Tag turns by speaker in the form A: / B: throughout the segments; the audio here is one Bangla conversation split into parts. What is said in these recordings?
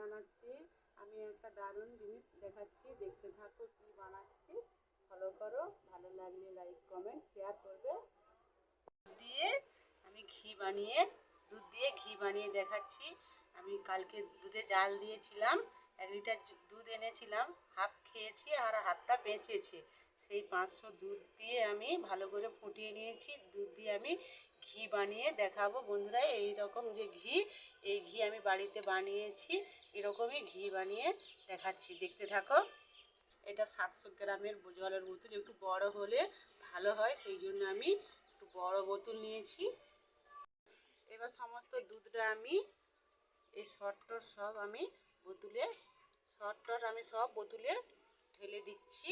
A: জানাচ্ছি। আমি একটা দারুণ জিনিস দেখাচ্ছি, দেখতে থাকো কি বানাচ্ছি। ফলো করো, ভালো লাগলে লাইক কমেন্ট শেয়ার করবে। দিয়ে আমি ঘি বানিয়ে, দুধ দিয়ে ঘি বানিয়ে দেখাচ্ছি। আমি কালকে দুধে জাল দিয়েছিলাম, এক লিটার দুধ এনেছিলাম হাফ খেয়েছি আর হাফটা বেঁচেছে সেই পাঁচশো দুধ দিয়ে আমি ভালো করে ফুটিয়ে নিয়েছি। দুধ দিয়ে আমি ঘি বানিয়ে দেখাবো বন্ধুরা এই রকম যে ঘি, এই ঘি আমি বাড়িতে বানিয়েছি, এরকমই ঘি বানিয়ে দেখাচ্ছি, দেখতে থাকো। এটা সাতশো গ্রামের জলের বোতল, একটু বড় হলে ভালো হয়, সেই জন্য আমি একটু বড় বোতল নিয়েছি। এবার সমস্ত দুধটা আমি, এই শর্টর সব আমি বোতলে, শর্টর আমি সব বোতলে ঢেলে দিচ্ছি।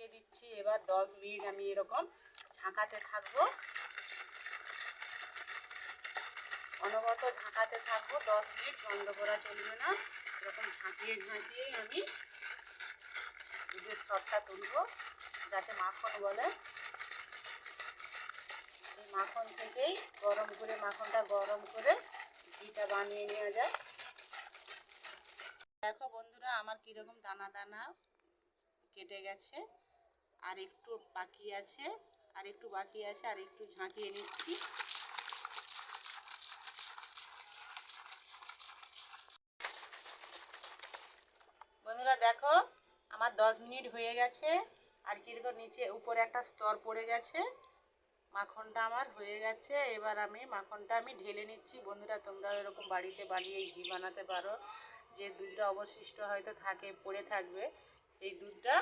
A: আমি দিচ্ছি, এবার দশ মিনিট আমি এরকম ঝাঁকাতে থাকব। অনবরত ঝাঁকাতে থাকব, দশ মিনিট বন্ধ করা চলবে না। এরকম ঝাঁকিয়ে ঝাঁকিয়েই আমি দুধের সবটা তুলবো, যাতে মাখন বলে এই মাখন থেকেই গরম করে, মাখনটা গরম করে ঘিটা বানিয়ে নেওয়া যায়। দেখো বন্ধুরা, আমার কীরকম দানা দানা কেটে গেছে। আর একটু বাকি আছে, আর একটু বাকি আছে, আর একটু ঝাঁকিয়ে নিচ্ছি। বন্ধুরা দেখো, আমার দশ মিনিট হয়ে গেছে, আর কীরকম নিচে উপরে একটা স্তর পড়ে গেছে। মাখনটা আমার হয়ে গেছে, এবার আমি মাখনটা আমি ঢেলে নিচ্ছি। বন্ধুরা তোমরা এরকম বাড়িতে বানিয়ে ঘি বানাতে পারো। যে দুধটা অবশিষ্ট হয়তো থাকে, পড়ে থাকবে, সেই দুধটা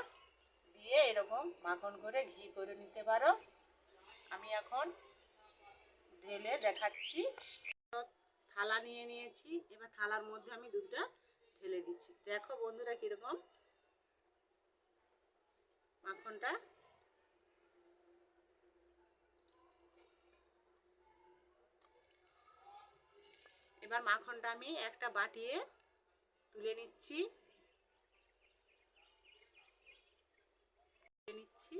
A: দিয়ে এরকম মাখন করে ঘি করে নিতে পারো। আমি এখন ঢেলে দেখাচ্ছি। থালা নিয়ে নিয়েছি। এবার থালার মধ্যে আমি দুধটা ঢেলে দিচ্ছি। দেখো বন্ধুরা কীরকম মাখনটা। এবার মাখনটা আমি একটা বাটিয়ে তুলে নিচ্ছি তুলে নিচ্ছি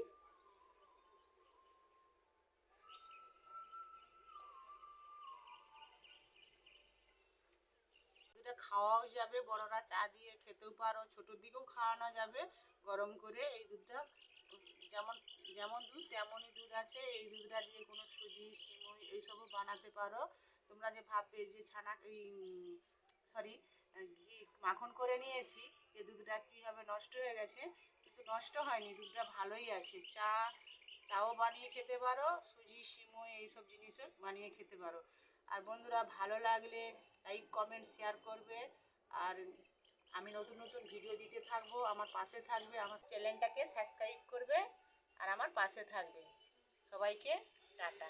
A: দুধটা খাওয়াও যাবে, বড়রা চা দিয়ে খেতেও পারো, ছোটোর দিকেও খাওয়ানো যাবে, গরম করে এই দুধটা, যেমন যেমন দুধ তেমনই দুধ আছে, এই দুধটা দিয়ে কোনো সুজি, সিমুই এইসবও বানাতে পারো। তোমরা যে ভাববে যে ছানা, এই, সরি, ঘি মাখন করে নিয়েছি, যে দুধটা কীভাবে নষ্ট হয়ে গেছে, কিন্তু নষ্ট হয়নি, দুধটা ভালোই আছে। চা, চাও বানিয়ে খেতে পারো, সুজি, সিমুই এইসব জিনিসও বানিয়ে খেতে পারো। আর বন্ধুরা, ভালো লাগলে লাইক কমেন্ট শেয়ার করবে। আর আমি নতুন নতুন ভিডিও দিতে থাকব। আমার পাশে থাকবে, আমার চ্যানেলটাকে সাবস্ক্রাইব করবে, আর আমার পাশে থাকবে। সবাইকে টাটা।